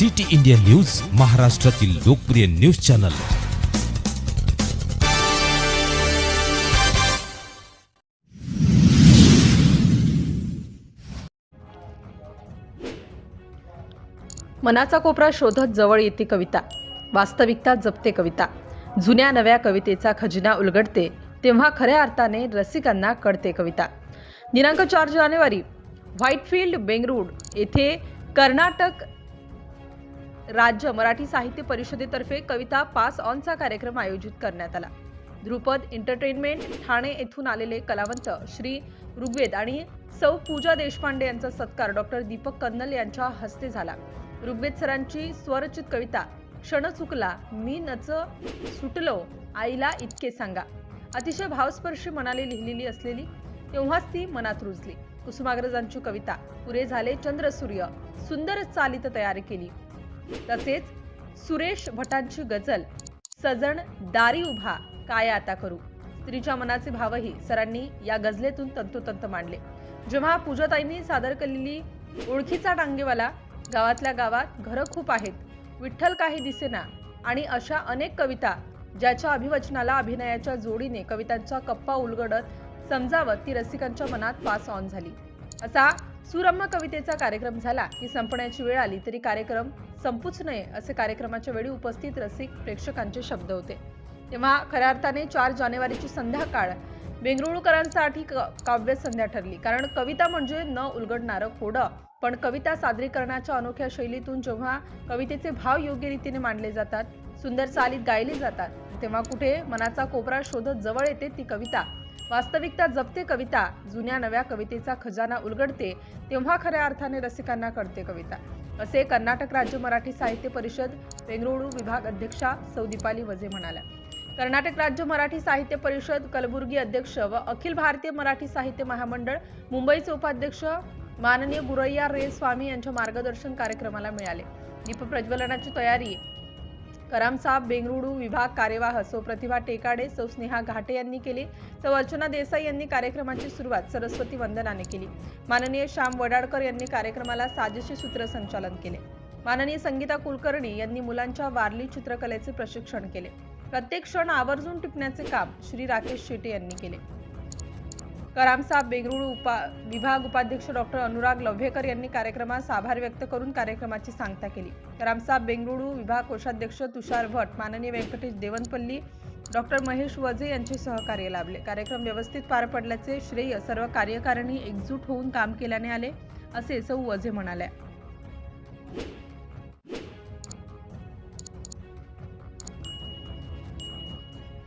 City India news महाराष्ट्रातील लोकप्रिय news channel. मनाचा कोपरा शोधत जवळ येते कविता. वास्तविकता जपते कविता. जुन्या नव्या कवितेचा खजिना उलगडते तेव्हा खऱ्या अर्थाने रसिकांना कळते कविता. दिनांक चार जानेवारी व्हाईटफिल्ड बेंगरूड येथे कर्नाटक राज्य मराठी साहित्य परिषदेतर्फे कविता पास ऑनचा कार्यक्रम आयोजित करण्यात आला. ध्रुपद एंटरटेनमेंट ठाणे येथून आलेले कलावंत श्री ऋग्वेद आणि सौ पूजा देशपांडे यांचा सत्कार डॉक्टर दीपक कन्नल यांच्या हस्ते झाला. ऋग्वेद सरांची स्वरचित कविता क्षण चुकला मी नच सुटलो आईला इतके सांगा. अतिशय भावस्पर्शी मनाली लिहिलेली असलेली तेव्हाच ती मनात रुजली. कुसुमाग्रजांची कविता पुरे झाले चंद्र सूर्य सुंदर चालित तयारी केली. तसेच सुरेश भटांची गझल सजण दारी उभा काय आता करू? स्त्रीच्या मनाचे भावही सरांनी या गझलेतून तंतोतंत मांडले. जेव्हा पूजाताईंनी सादर केलेली ओळखीचा टांगेवाला गावातल्या गावात घरं खूप आहेत विठ्ठल काही दिसेना आणि अशा अनेक कविता ज्याच्या अभिवचनाला अभिनयाच्या जोडीने कवितांचा कप्पा उलगडत समजावत ती रसिकांच्या मनात पास ऑन झाली. असा सुरम्य कवितेचा कार्यक्रम झाला की संपण्याची वेळ आली तरी कार्यक्रम संपूच नये असे कार्यक्रमाच्या वेळी उपस्थित रसिक प्रेक्षकांचे शब्द होते. तेव्हा खऱ्या अर्थाने चार जानेवारीची संध्याकाळ बेंगरुळकरांसाठी क- काव्य संध्या ठरली. कारण कविता म्हणजे न उलगडणारं खोडं. पण कविता सादरीकरणाच्या अनोख्या शैलीतून जेव्हा कवितेचे भाव योग्य रीतीने मांडले जातात सुंदर चालीत गायले जातात तेव्हा कुठे मनाचा कोपरा शोधत जवळ येते ती कविता. वास्तविकता जपते कविता जुन्या नव्या कवितेचा खजाना उलगडते तेव्हा खऱ्या अर्थाने रसिकांना कळते कविता. असे कर्नाटक राज्य मराठी साहित्य परिषद बेंगळुरू विभाग अध्यक्षा सौ दीपाली वजे म्हणाल्या. कर्नाटक राज्य मराठी साहित्य परिषद कलबुर्गी अध्यक्ष व अखिल भारतीय मराठी साहित्य महामंडळ मुंबईचे उपाध्यक्ष माननीय गुरय्या रे स्वामी यांच्या मार्गदर्शन कार्यक्रमाला मिळाले. दीप प्रज्वलनाची तयारी करामसाब बेंगळुरू विभाग कार्यवाह सौ प्रतिभा टेकाडे सौ स्नेहा घाटे यांनी केली. सौ अर्चना देसाई यांनी कार्यक्रमाची सुरुवात सरस्वती वंदनाने केली. माननीय श्याम वडाडकर यांनी कार्यक्रमाला साजेशी सूत्रसंचालन केले. माननीय संगीता कुलकर्णी यांनी मुलांच्या वारली चित्रकलेचे प्रशिक्षण केले. प्रत्येक क्षण आवर्जून टिपण्याचे काम श्री राकेश शेटे यांनी केले. करामसाब बेंगळुरू उपा विभाग उपाध्यक्ष डॉक्टर अनुराग लव्हेकर यांनी कार्यक्रमास आभार व्यक्त करून कार्यक्रमाची सांगता केली. करामसाब बेंगळुरू विभाग कोषाध्यक्ष तुषार भट माननीय व्यंकटेश देवनपल्ली डॉक्टर महेश वजे यांचे सहकार्य लाभले. कार्यक्रम व्यवस्थित पार पडल्याचे श्रेय सर्व कार्यकारिणी एकजूट होऊन काम केल्याने आले असे सौ वझे म्हणाल्या.